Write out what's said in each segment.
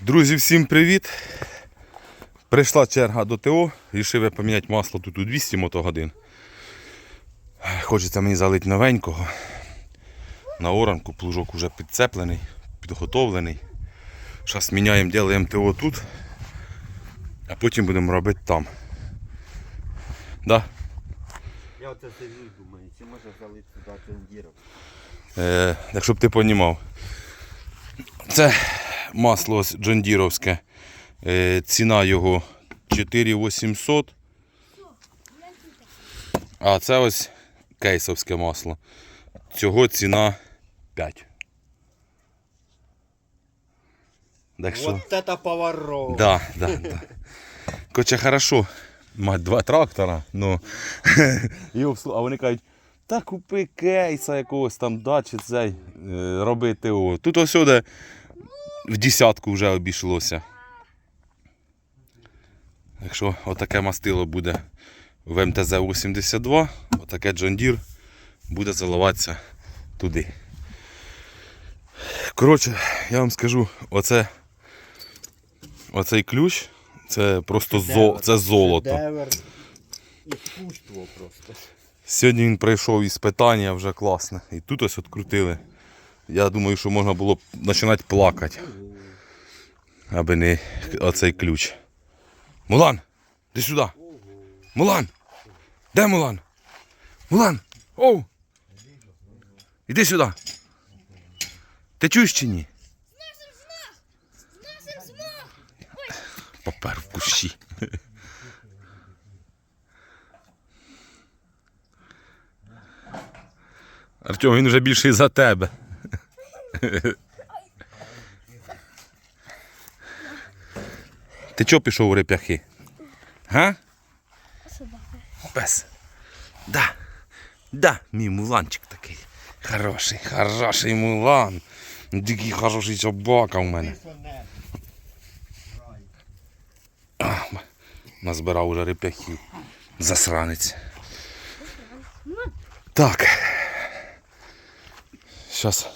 Друзі, всім привіт! Прийшла черга до ТО, рішив я поміняти масло тут у 200 мотогодин. Хочеться мені залити новенького. На оранку плужок вже підцеплений, підготовлений. Зараз міняємо, робимо ТО тут, а потім будемо робити там. Да? Я оце сидю і думаю, чи може залити сюди тендіром. Е, якщо б ти понімав. Це масло ось джондіровське. Е, ціна його 4800. А це ось кейсовське масло. Цього ціна 5. Так що... Вот это поворот. Да, да, да. Короче, хорошо. Мать два трактора, ну. і обслу... А вони кажуть, та купи кейса якогось там, да, чи цей, е, роби ТО. Тут ось сюди в десятку вже обійшлося. Якщо отаке мастило буде в МТЗ-82, отаке Deere буде заливатися туди. Коротше, я вам скажу, оце Оцей ключ це просто зо, це золото. Просто. Сьогодні він пройшов із питання вже класне. І тут ось відкрутили. Я думаю, що можна було б починати плакати. Аби не оцей ключ. Мулан! Іди сюди! Мулан! Де Мулан? Мулан! Оу! Іди сюди! Ти чуєш чи ні? Попер в кущі. Артем, він вже більший за тебе. Ти чого пішов у реп'яхи? Га? Пес. Да. Да, мій муланчик такий. Хороший, хороший мулан. Дикий хороший собака у мене. А, назбирав уже реп'яхів. Засранець. Так. Сейчас.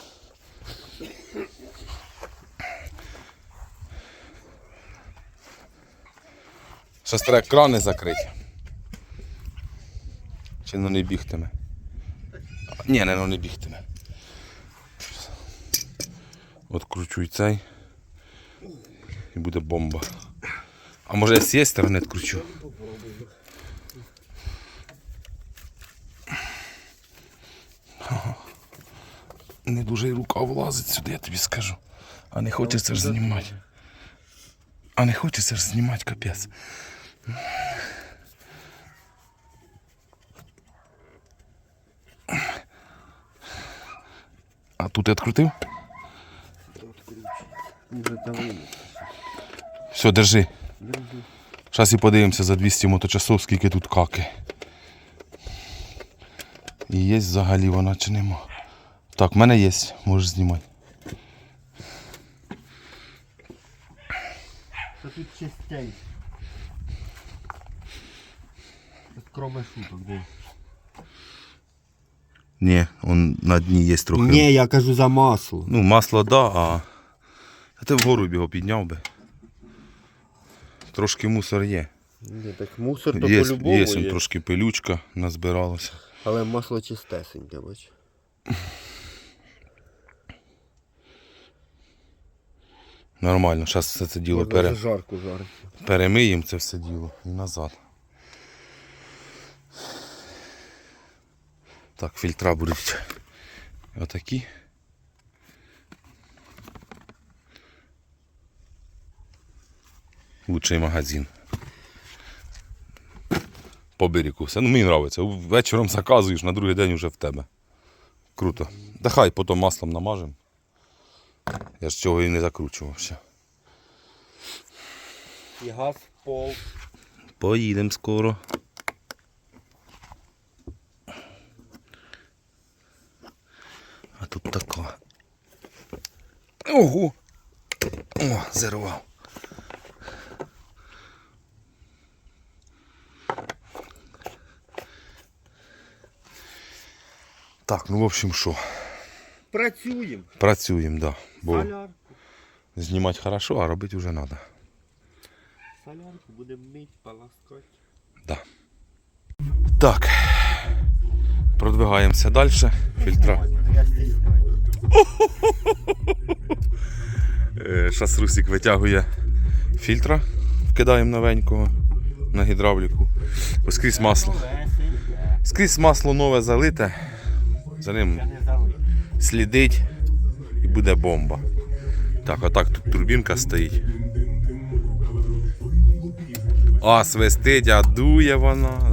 Зараз треба крани закрити. Чи воно не бігтиме? Ні, не, воно не бігтиме. От кручу цей. І буде бомба. А може я з цієї сторони відкручу? Не дуже й рука влазить сюди, я тобі скажу. А не хочеться ж знімати. А не хочеться ж знімати капець. А тут я відкрутив? Все, держи. Зараз і подивимося за 200 моточасов, скільки тут каки. І є взагалі вона чи нема. Так, в мене є, можеш знімати. Тут чистей. Тут кроме шуток, де. Ні, он на дні є трохи. Ні, я кажу за масло. Ну, масло да, а. А ти вгору б його підняв би. Трошки мусор є. Ні, так мусор то Є, по-любому є, є. он трошки пилючка назбиралася. Але масло чистесеньке, бач. Нормально, зараз все це діло Можна пере... жарку жарити. перемиємо це все діло і назад. Так, фільтра будуть отакі. Лучший магазин. По берегу. Все, ну мені подобається. Вечором заказуєш, на другий день вже в тебе. Круто. Да хай потім маслом намажемо. Я ж цього і не закручував ще. І газ пол. Поїдемо скоро. А тут така. Ого! О, зірвав. Так, ну в общем що, Працюємо. працюємо, да. Бо Солярку. Знімати хорошо, а робити вже треба. Солянку будемо мить, полоскати. Да. Так. Продвигаємося далі. Фільтра. Стісняю. Е, Русик витягує фільтра, вкидаємо новенького на гідравліку. Ось скрізь масло. Скрізь масло нове залите. За ним слідить і буде бомба. Так, отак тут турбінка стоїть. А, свистить, а дує вона.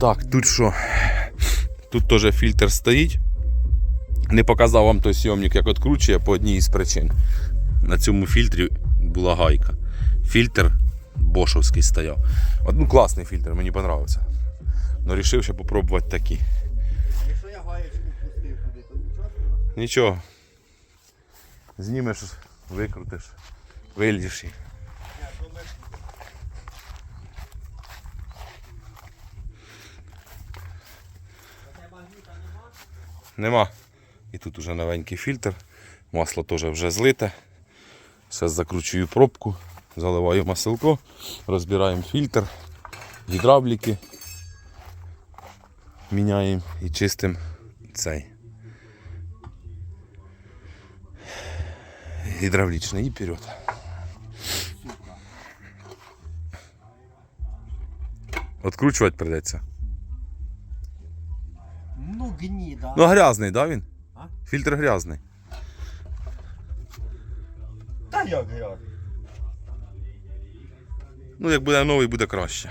Так, тут що? Тут теж фільтр стоїть. Не показав вам той сйомник, як відкручує по одній із причин. На цьому фільтрі була гайка. Фільтр бошовський стояв. От, ну, класний фільтр, мені подобався. Ну, вирішив ще попробувати такі. Якщо я гаєчку пустив куди, то нічого? Нічого. Знімеш, викрутиш, вильдиш їх. Ні, то ми Нема. І тут уже новенький фільтр. Масло теж вже злите. Зараз закручую пробку, заливаю маселко, розбираємо фільтр, гідравліки. Міняємо і чистимо цей. Гідравлічний і вперед. Откручувати прийдеться. Гніда. Ну грязний, да він? А? Фільтр грязний. Та як як? Ну, як буде новий, буде краще.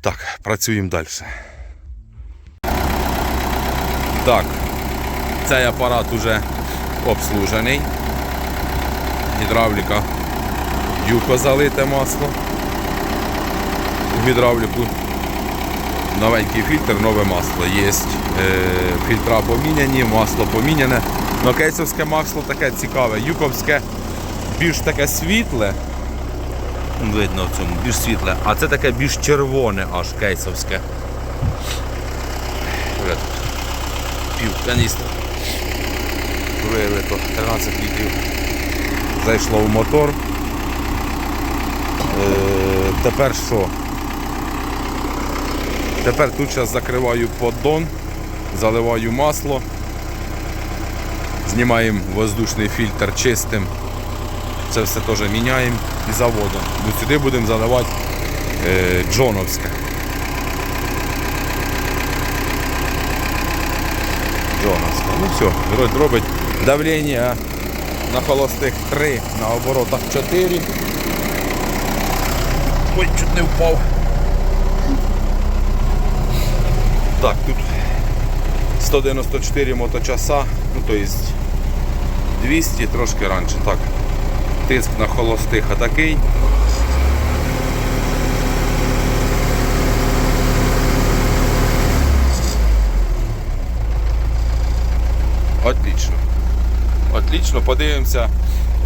Так, працюємо далі. Так, цей апарат уже обслужений. Гідравліка. Юко залите масло. В гідравліку новенький фільтр, нове масло. Є е, фільтра поміняні, масло поміняне. Но кейсовське масло таке цікаве. Юковське більш таке світле. Видно в цьому, більш світле. А це таке більш червоне аж кейсовське. Пів каністра. Вилито 13 літрів. Зайшло в мотор. Е, тепер що? Тепер тут зараз закриваю поддон, заливаю масло, знімаємо воздушний фільтр чистим. Це все теж міняємо і заводимо. Ну, сюди будемо заливати е, Джоновське. Джоновське. Ну все, робить давлення на холостих 3, на оборотах 4. Ой, чуть не впав. Так, тут 194 моточаса, ну то есть 200 трошки раніше. Так, тиск на холостих такий. Отлично. Отлично, подивимося,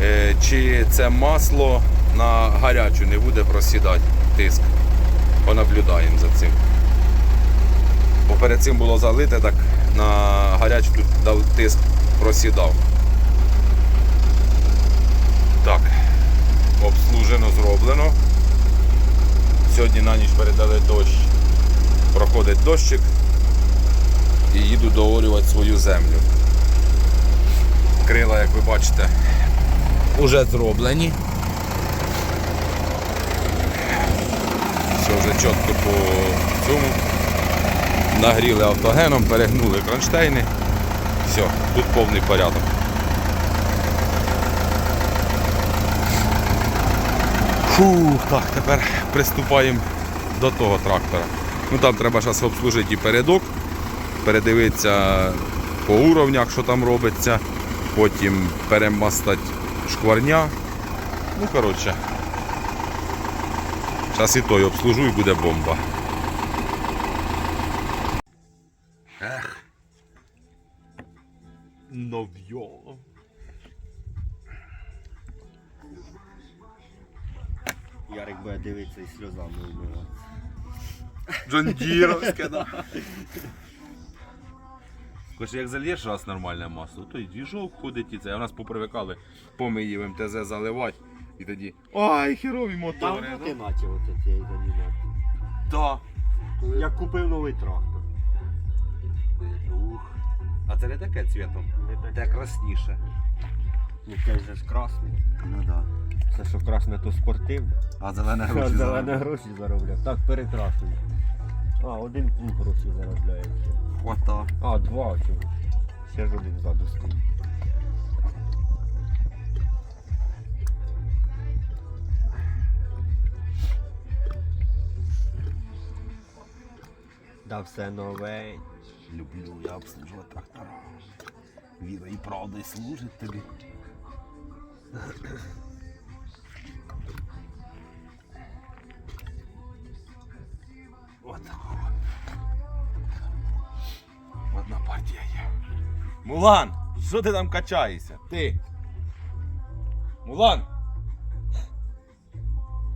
е, чи це масло на гарячу не буде просідати тиск. Понаблюдаємо за цим. Бо перед цим було залите, так на гарячу тут тиск просідав. Так, обслужено, зроблено. Сьогодні на ніч передали дощ. Проходить дощик і їду доорювати свою землю. Крила, як ви бачите, вже зроблені. Все вже чітко по цьому. Нагріли автогеном, перегнули кронштейни. Все, тут повний порядок. Фух, так, тепер приступаємо до того трактора. Ну Там треба зараз обслужити і передок, передивитися по уровнях, що там робиться, потім перемастати шкварня. Ну, коротше. Зараз і той обслужу і буде бомба. Ярик буде дивитися і сльозами вмиватися. Джондіровське, да. Хоч як зальєш раз нормальне масло, то і двіжок ходить і це. А у нас попривикали помиї в МТЗ заливати. І тоді. Ай, херові мотори. Давно ну. ти начав оце цієї займатися. Да. Я купив новий трактор. Ух. А це не таке цвітом. Не Те красніше. Ну, цей же ж красний. Ну да. Це що красне, то спортивне. А зелене А гроші Зелене заробляє. гроші заробляв. Так, перекрашую. А, один плуг гроші заробляє. Хвата. А, два чого. Ще ж один ззаду стоїть. Да все нове. Люблю я обслужувати трактора. Віра і правда і служить тобі. От. Одна партія є. Мулан, що ти там качаєшся? Ти. Мулан!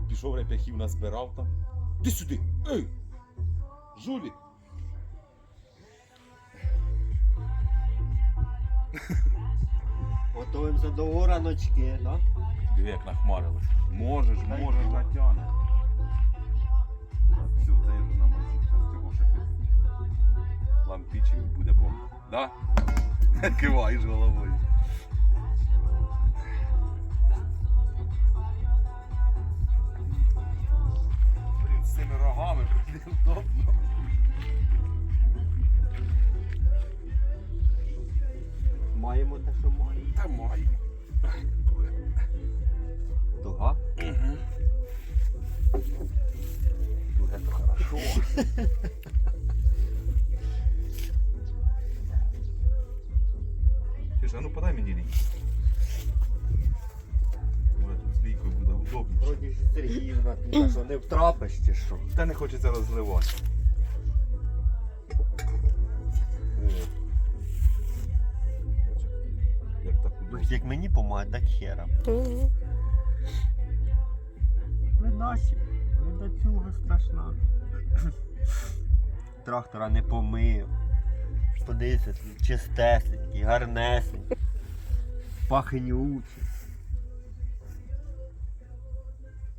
Пішов реп'яхів назбирав там. Ти сюди! Ей! Жулік! Готуємося до ораночки, да? Диви, як нахмарилось. Можеш, можеш, натягне. Все, це вже намазівка з цього ще під лампічів буде бомба. Да? Киваєш головою. Блін, з цими рогами невдобно. Маємо те, що маємо. Та май. Дуга. Угу. Дуже то хорошо. Ти ж, а ну подай мені лінь. Може тут з лійкою буде удобніше. Вроді ж Сергіївна, ти що не втрапиш чи що? Та не хочеться розливати. Так хера. Ви наші, ви до цього страшна. Трактора не помив. Подивіться, чистесенький, гарнесенький. Пахнючий.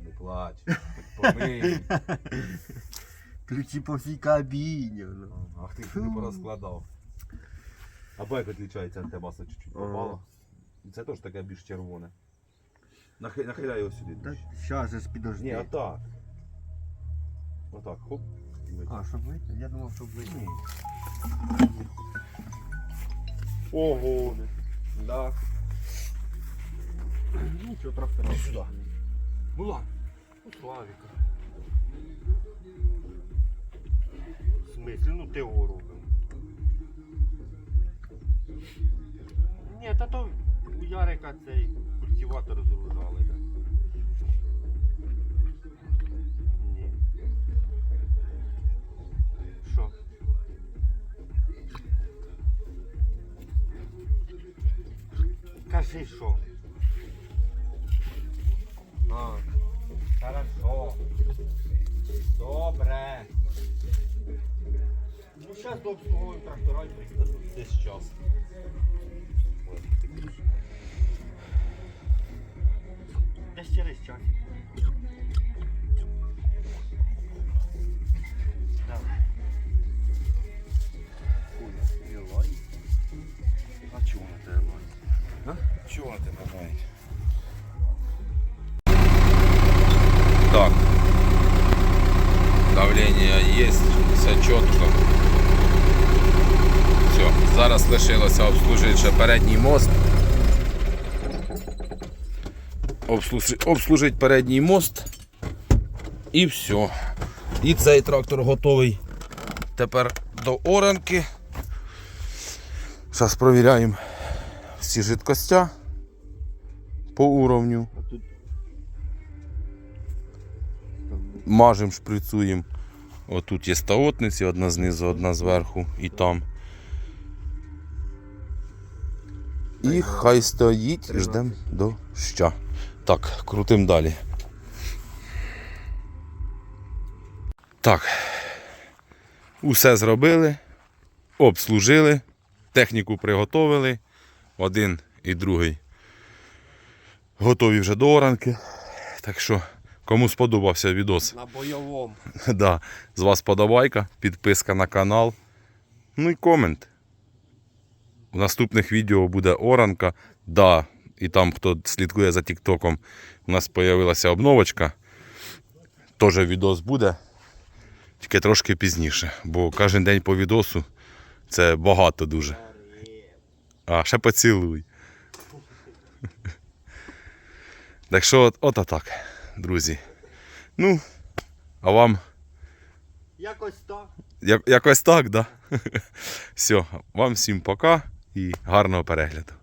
Не плач. Хоч помий. Ключі по всій кабіні. ну. Ах ти не порозкладав. Або як відлічається те масло чуть-чуть Ага. попало. І Це теж таке більш червоне. Нахи- Нахиляй його сюди. Так, ближче. щас же ж підожди. Ні, отак. Отак, хоп. і витягни. А, щоб вийти? Я думав, щоб вийти. Ні. Ого. Да. Нічого, трактора. Іди сюди. Мулан. У Славіка. В смислі, ну ти його робив. Ні, та то у Ярика цей культиватор зружали, да. Ні. Що? Кажи що? А, хорошо. Добре. Ну, зараз до трактора і приїдемо. Десь час. Десь через час. Давай. Ой, не лай. А чого на тебе лай? А? Чого на тебе лай? Так. Давлення є, все чітко. Все, зараз лишилося обслужити ще передній мост. Обслужити передній мост. І все. І цей трактор готовий тепер до оранки. Зараз провіряємо всі жидкостя по уровню. Мажемо, шприцуємо. Отут є стаотниці, одна знизу, одна зверху і там. І хай стоїть ждемо доща. Так, крутим далі. Так. Усе зробили, обслужили. техніку приготовили. Один і другий готові вже до оранки. Так що, кому сподобався відос, На бойовому. да, з вас подобайка, підписка на канал. Ну і комент. У наступних відео буде оранка. Да, і там, хто слідкує за Тіктоком, у нас з'явилася обновочка. Теж відос буде. Тільки трошки пізніше, бо кожен день по відосу це багато дуже. А, ще поцілуй. Так що, от, от так, друзі. Ну, а вам Якось так. як, якось так, да? Все, вам всім пока і гарного перегляду.